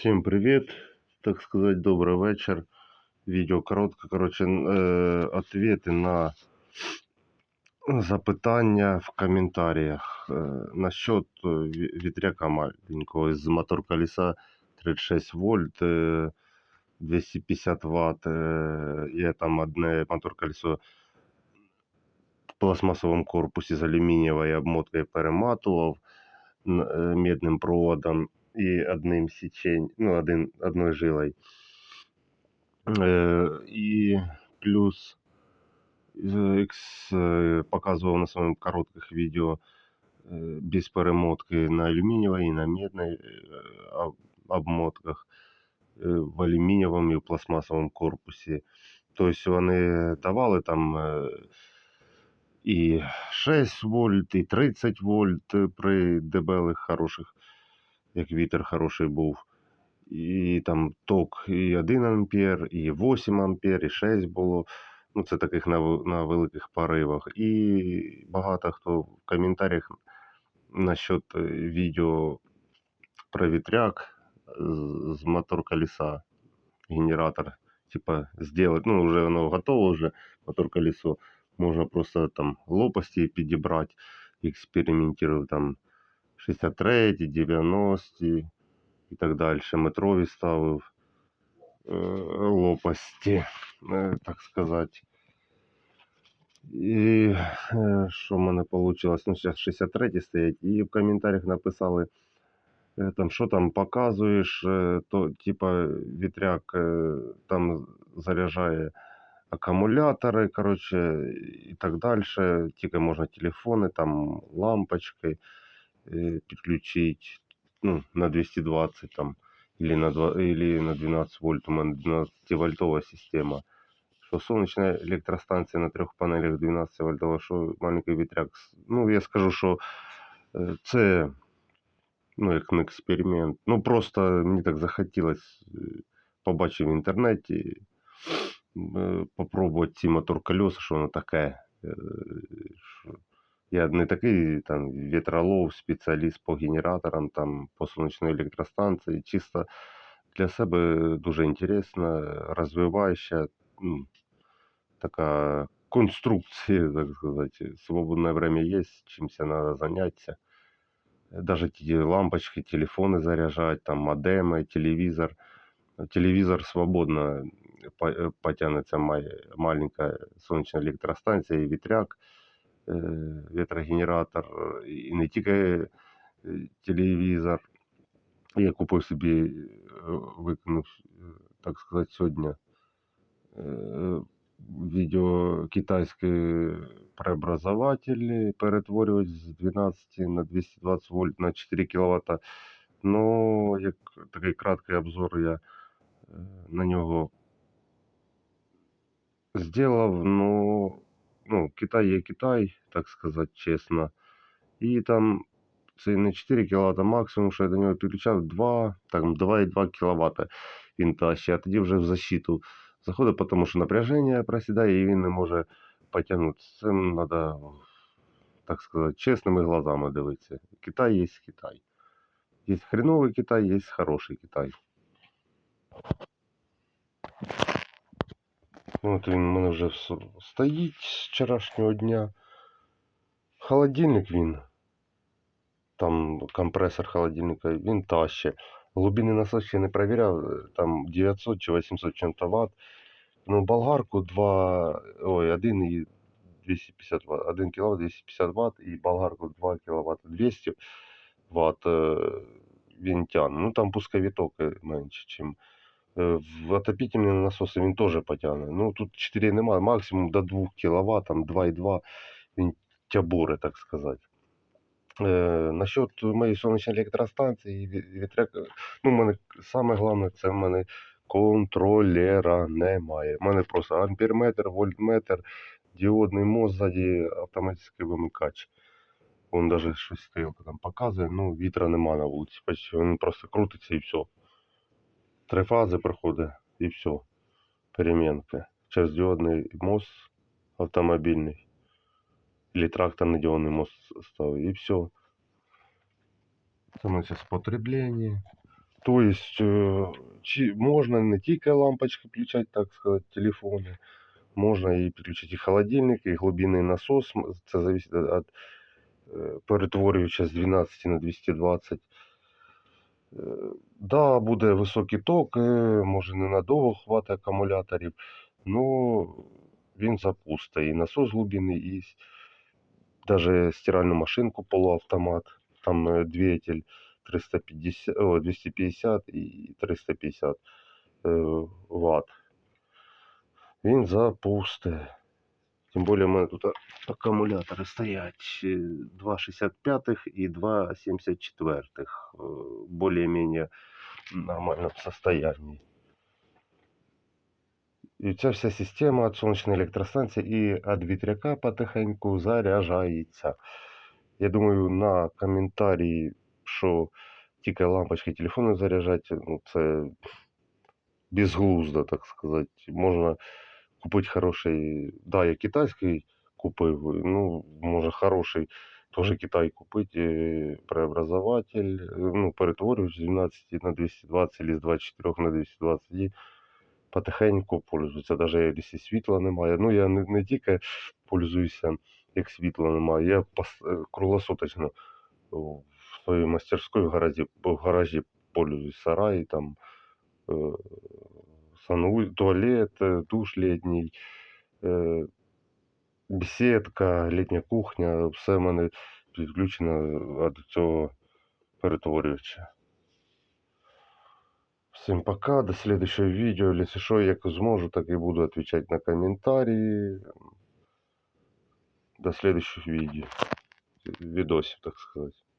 Всім привіт, так сказати, добрий вечір. Відео коротке. Коротше, е, ответи на запитання в коментарях е, насчет е, вітряка маленького з мотор колеса 36 вольт, е, 250 Вт. Е, є там одне мотор колесо в пластмасовому корпусі з алюмінієвою обмоткою перематував е, медним проводом і одним січень, ну, один, одною жилою. Е, і плюс е, екс, е, показував на своїх коротких відео е, без перемотки на алюмінієвій і на медній обмотках в алюмінієвому і в пластмасовому корпусі. Тобто вони давали там і 6 вольт, і 30 вольт при дебелих хороших, як вітер хороший був. І там ток і 1 ампер, і 8 ампер, і 6 було. Ну, це таких на, на великих поривах. І багато хто в коментарях насчет е, відео про вітряк з, мотор колеса, генератор. Типа сделать, ну, вже воно готово вже, мотор колесо. Можна просто там лопасті підібрати, експериментував там 63, 90 і так далі. Метрові ставив е, лопасті, е, так сказати. І е, що в мене вийшло? Ну, зараз 63 стоять. І в коментарях написали, е, там, що там показуєш, е, то типа вітряк е, там заряджає акумулятори, коротше, і так далі. Тільки можна телефони, там лампочки е, підключити ну, на 220 там, или на, 2, или на 12 вольт. У мене 12 вольтова система. Що сонячна електростанція на трьох панелях 12 вольтова, що маленький вітряк. С- Ну, я скажу, що е, це ну, як не експеримент. Ну, просто мені так захотілося, е, побачив в інтернеті, е, попробувати ці мотор колеса, що воно таке. Я не такий там вітролов, спеціаліст по генераторам, там, по сонячної електростанції. Чисто для себе дуже інтересно, розвиваюча м, така конструкція, так сказати. Свободне время є, чимось треба зайнятися. Даже ті лампочки, телефони заряджать, там модеми, телевізор. Телевізор свободно потягнеться маленька сонячна електростанція і вітряк, вітрогенератор, е, і не тільки е, телевізор. Я купив собі, викинув, так сказати, сьогодні відео китайські преобразователі перетворювати з 12 на 220 вольт на 4 кВт. Ну, як такий краткий обзор я на нього зробив. Ну, ну, Китай є Китай, так сказати чесно. І там це не 4 кВт максимум, що я до нього підключав 2, там 2,2 кВт він тащить, а тоді вже в защиту заходить, тому що напряження просідає і він не може потягнути. Це треба, так сказати, чесними глазами дивитися. Китай є Китай. Є хреновий Китай, є хороший Китай. От він у мене вже стоїть з вчорашнього дня. Холодильник він. Там компресор холодильника, він тащить. Глубинний насос ще не перевіряв, е, там 900 чи 800 чим-то ватт. Ну, болгарку 2, ой, 1 і 250 Вт, 1 кВт 250 Вт і болгарку 2 кВт 200 Вт е, він тягне. Ну там пусковіток е, менше, чим. Е, В отопительні насоси він теж потягне. Ну тут 4 немає, максимум до 2 кВт, там 2,2 він тябуре, так сказати. Е, насчет моєї сонячної електростанції, ві- вітряк, е, ну, мене саме головне, це в мене контролера немає. У мене просто амперметр, вольтметр, діодний мост ззаді, автоматичний вимикач. Він навіть щось там показує, ну вітра нема на вулиці. Він просто крутиться і все. Три фази проходить і все. Перемінка. Через діодний мост автомобільний. Или тракторний діодний мост ставить. І все. Це у нас зараз потреблення. То есть, е, чи можна не тільки лампочки включати, так сказати, телефони, можна і підключити і холодильник, і глибинний насос. М, Це залежить від е, перетворююча з 12 на 220. Да, буде високий ток, е, може ненадовго хватить акумуляторів, но він запустить. І насос глибинний, і даже стиральну машинку полуавтомат. Там е, двигатель 350, о, 250 і 350 е, Вт. Він запусте. Тим більше в мене тут акумулятори стоять е, 2,65 і 2,74. е, Более-менее в нормальном состоянии. І ця вся система від сонячної електростанції і від вітряка потихеньку заряджається. Я думаю, на коментарі, що тільки лампочки телефону заряджать, ну, це безглуздо, так сказати. Можна купити хороший, да, я китайський купив, ну, може хороший, теж Китай купити, е, преобразователь, е, ну, перетворювач з 12 на 220 или з 24 на 220 і потихеньку пользуюся, навіть якщо світла немає. Ну, я не, не тільки пользуюся, як світла немає, я е, круглосуточно в своїй мастерській в гаражі, в гаражі пользуюсь сарай, там е, санву- туалет, е, душ літній, е, беседка, літня кухня, все в мене підключено від цього перетворювача. Всем пока, до следующего видео. Если что, як зможу, так и буду отвечать на комментарии. До следующих видео. Видосов, так сказать.